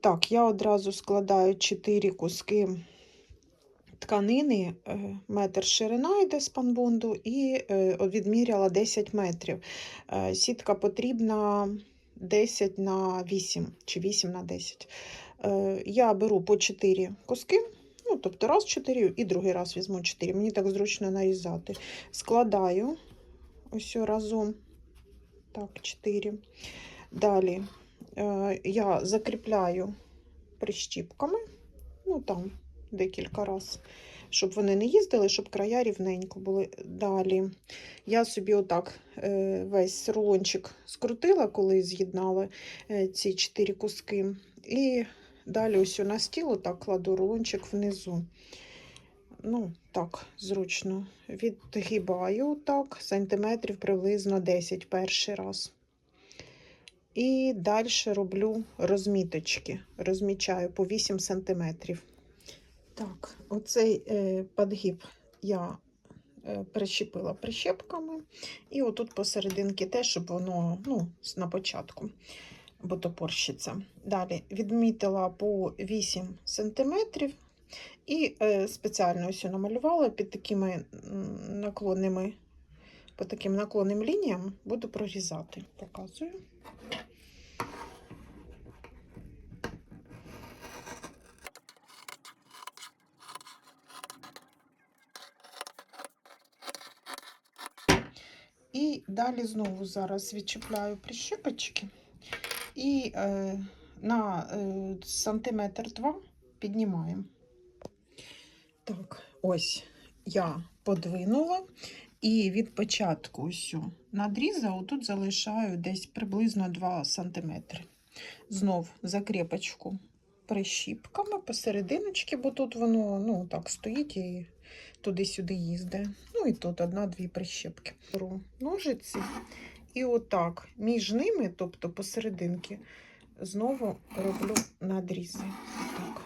Так, я одразу складаю 4 куски тканини, е, метр ширина йде з панбонду, і е, відміряла 10 метрів. Е, Сітка потрібна 10 на 8 чи 8 на 10. Е, Я беру по 4 куски, ну, тобто раз 4 і другий раз візьму 4. Мені так зручно нарізати. Складаю ось разом. Так, 4. Далі я закріпляю прищіпками, ну там декілька разів, щоб вони не їздили, щоб края рівненько були. Далі я собі отак е, весь рулончик скрутила, коли з'єднала е, ці чотири куски. І далі ось на стіл отак кладу рулончик внизу. Ну, так, зручно. Відгибаю так, сантиметрів приблизно 10 перший раз. І далі роблю розміточки. Розмічаю по 8 сантиметрів. Так, оцей е, подгиб я е, прищепила прищепками. І отут посерединки теж, щоб воно ну, на початку, бо топорщиться. Далі відмітила по 8 сантиметрів. І е, спеціально ось намалювала під такими наклонними, по таким наклонним лініям буду прорізати. Показую. І далі знову зараз відчіпляю прищепочки і е, на е, сантиметр два піднімаємо. Так, ось я подвинула і від початку ось надріза отут залишаю десь приблизно 2 см. Знов закріпочку прищіпками посерединочки, бо тут воно ну, так стоїть і туди-сюди їздить. Ну і тут одна-дві прищепки. Беру ножиці і отак між ними, тобто посерединки, знову роблю надрізи. Отак.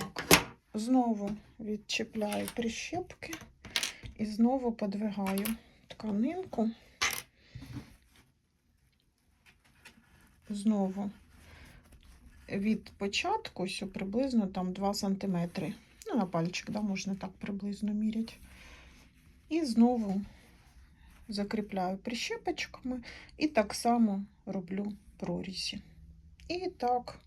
Так, знову відчіпляю прищепки і знову подвигаю тканинку. Знову від початку, що приблизно там 2 см. Ну, на пальчик, да, можна так приблизно міряти. І знову закріпляю прищепочками і так само роблю прорізі. І так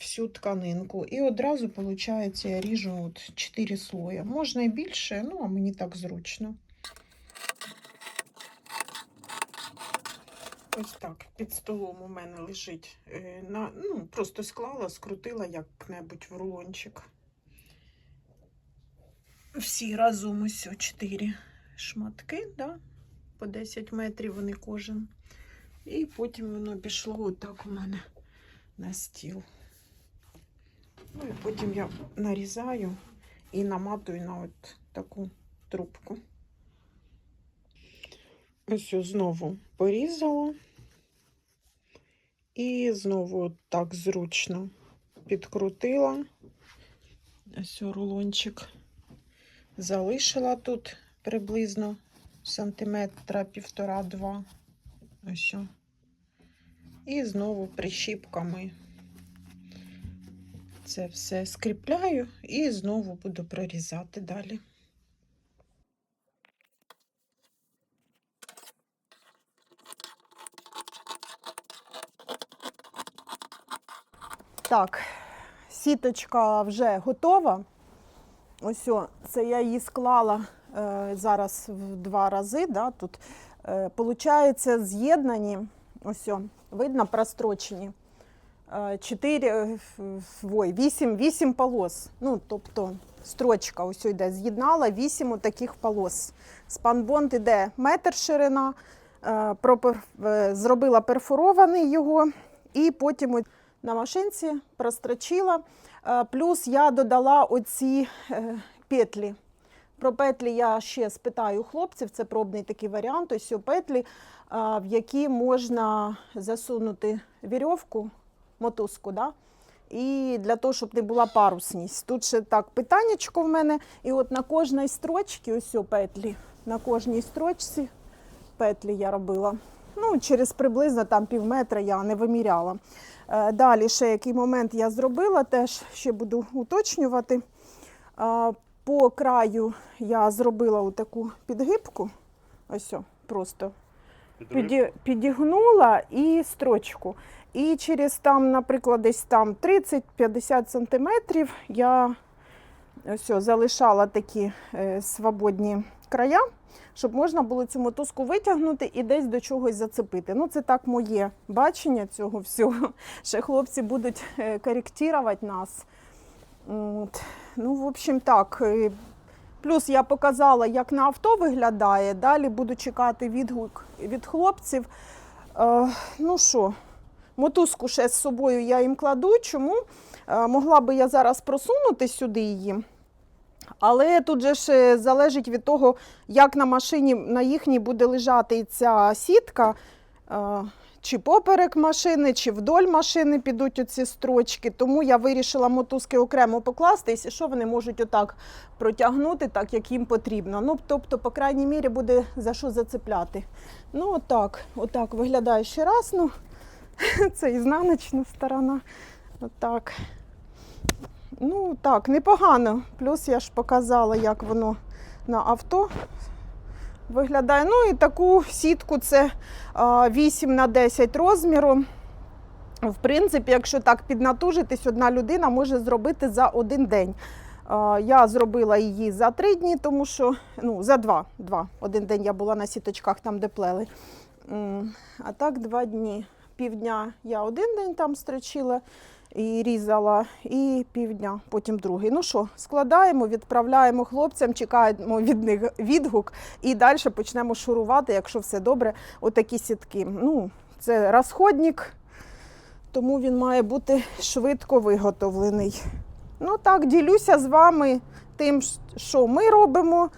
всю тканинку. І одразу, виходить, я ріжу от 4 слоя. Можна і більше, ну, а мені так зручно. Ось так, під столом у мене лежить. е, На, ну, просто склала, скрутила як-небудь в рулончик. Всі разом ось 4 шматки, да? по 10 метрів вони кожен. І потім воно пішло отак у мене на стіл. Ну і потім я нарізаю і наматую на от таку трубку. Ось знову порізала. І знову так зручно підкрутила. Ось рулончик залишила тут приблизно сантиметра півтора-два. Ось. І знову прищіпками це все скріпляю і знову буду прорізати далі. Так, сіточка вже готова. Ось це я її склала е, зараз в два рази. Да, тут. Е, получається, з'єднані, ось видно, прострочені. Е, Чотири, е, ф- ой, вісім, вісім полос. Ну, тобто строчка ось йде, з'єднала вісім таких полос. Спанбонд іде метр ширина, е, е, зробила перфорований його, і потім на машинці прострочила. Плюс я додала оці петлі. Про петлі я ще спитаю хлопців, це пробний такий варіант. Ось о петлі, в які можна засунути вірьовку, мотузку. Да? І для того, щоб не була парусність. Тут ще так питаннячко в мене. І от на кожній строчці, ось о петлі, на кожній строчці петлі я робила. Ну, через приблизно там пів метра я не виміряла. Е, Далі ще який момент я зробила, теж ще буду уточнювати. Е, По краю я зробила таку підгибку. Ось о, просто піді, підігнула і строчку. І через там, наприклад, десь там 30-50 сантиметрів я ось залишала такі е, свободні края, щоб можна було цю мотузку витягнути і десь до чогось зацепити. Ну, це так моє бачення цього всього. Ще хлопці будуть е, коректувати нас. От. Ну, в общем, так. Плюс я показала, як на авто виглядає. Далі буду чекати відгук від хлопців. Е, ну що, мотузку ще з собою я їм кладу. Чому? Е, могла би я зараз просунути сюди її. Але тут же ж е, залежить від того, як на машині на їхній буде лежати ця сітка. Е, Чи поперек машини, чи вдоль машини підуть оці строчки. Тому я вирішила мотузки окремо покласти, і що вони можуть отак протягнути, так як їм потрібно. Ну, тобто, по крайній мірі, буде за що зацепляти. Ну, отак, отак виглядає ще раз. Ну, це ізнаночна сторона. Отак. Ну, так, непогано. Плюс я ж показала, як воно на авто виглядає. Ну і таку сітку це 8 на 10 розміру. В принципі, якщо так піднатужитись, одна людина може зробити за один день. Я зробила її за три дні, тому що ну, за два. два. Один день я була на сіточках, там де плели. А так два дні. Півдня я один день там строчила і різала, і півдня, потім другий. Ну що, складаємо, відправляємо хлопцям, чекаємо від них відгук і далі почнемо шурувати, якщо все добре, отакі сітки. Ну, це розходник, тому він має бути швидко виготовлений. Ну так, ділюся з вами тим, що ми робимо,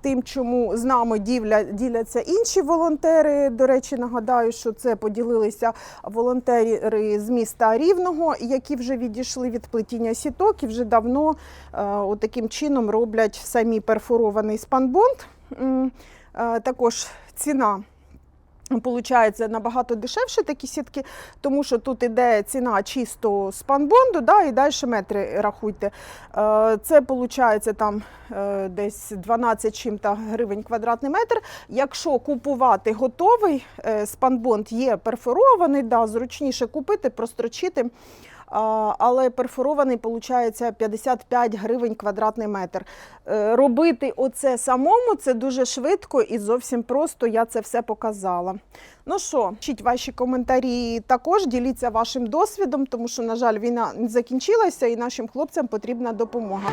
тим, чому з нами діля, діляться інші волонтери. До речі, нагадаю, що це поділилися волонтери з міста Рівного, які вже відійшли від плетіння сіток і вже давно е, отаким чином роблять самі перфорований спанбонд. Е, також ціна. Получається набагато дешевше такі сітки, тому що тут іде ціна чисто спанбонду, да, і далі метри рахуйте. Е, Це виходить там е, десь 12 чим-то гривень квадратний метр. Якщо купувати готовий е, спанбонд є перфорований, да, зручніше купити, прострочити. Але перфорований виходить 55 гривень квадратний метр. Е, Робити оце самому це дуже швидко і зовсім просто. Я це все показала. Ну що, пишіть ваші коментарі також, діліться вашим досвідом, тому що, на жаль, війна не закінчилася і нашим хлопцям потрібна допомога.